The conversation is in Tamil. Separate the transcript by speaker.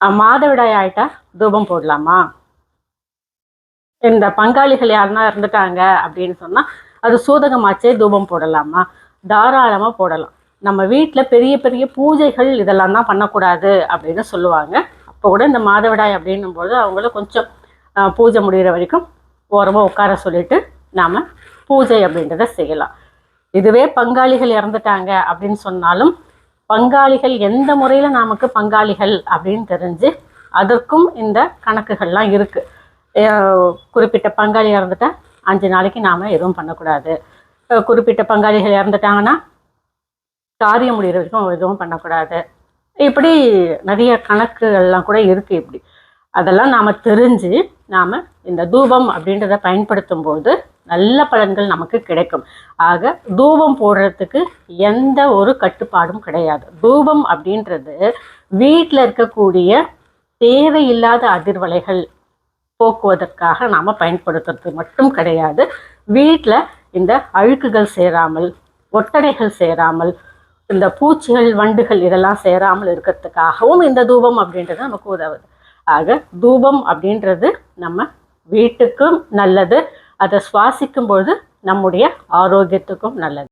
Speaker 1: மாதவிடாய் ஆயிட்டா தூபம் போடலாமா? இந்த பங்காளிகள் யாருன்னா இருந்துட்டாங்க அப்படின்னு சொன்னா அது சூதகமாச்சே தூபம் போடலாமா? தாராளமா போடலாம். நம்ம வீட்டில் பெரிய பெரிய பூஜைகள் இதெல்லாம் தான் பண்ணக்கூடாது அப்படின்னு சொல்லுவாங்க. அப்போ கூட இந்த மாதவிடாய் அப்படின்னும் போது அவங்கள கொஞ்சம் பூஜை முடிகிற வரைக்கும் ஓரமாக உட்கார சொல்லிட்டு நாம் பூஜை அப்படின்றத செய்யலாம். இதுவே பங்காளிகள் இறந்துட்டாங்க அப்படின்னு சொன்னாலும் பங்காளிகள் எந்த முறையில் நமக்கு பங்காளிகள் அப்படின்னு தெரிஞ்சு அதற்கும் இந்த கணக்குகள்லாம் இருக்குது குறிப்பிட்ட பங்காளி இறந்துட்டா அஞ்சு நாளைக்கு நாம் எதுவும் பண்ணக்கூடாது. குறிப்பிட்ட பங்காளிகள் இறந்துட்டாங்கன்னா காரியம் முடிகிற வரைக்கும் எதுவும் பண்ணக்கூடாது. இப்படி நிறைய கணக்குகள்லாம் கூட இருக்குது இப்படி. அதெல்லாம் நாம் தெரிஞ்சு நாம் இந்த தூபம் அப்படின்றத பயன்படுத்தும் போது நல்ல பலன்கள் நமக்கு கிடைக்கும். ஆக தூபம் போடுறதுக்கு எந்த ஒரு கட்டுப்பாடும் கிடையாது. தூபம் அப்படின்றது வீட்டில் இருக்கக்கூடிய தேவையில்லாத அதிர்வலைகள் போக்குவதற்காக நாம் பயன்படுத்துறது மட்டும் கிடையாது. வீட்டில் இந்த அழுக்குகள் சேராமல் ஒட்டடைகள் சேராமல் இந்த பூச்சிகள் வண்டுகள் இதெல்லாம் சேராமல் இருக்கிறதுக்காகவும் இந்த தூபம் அப்படின்றது நமக்கு உதவுது. ஆக தூபம் அப்படின்றது நம்ம வீட்டுக்கும் நல்லது. அதை சுவாசிக்கும் பொழுது நம்முடைய ஆரோக்கியத்துக்கும் நல்லது.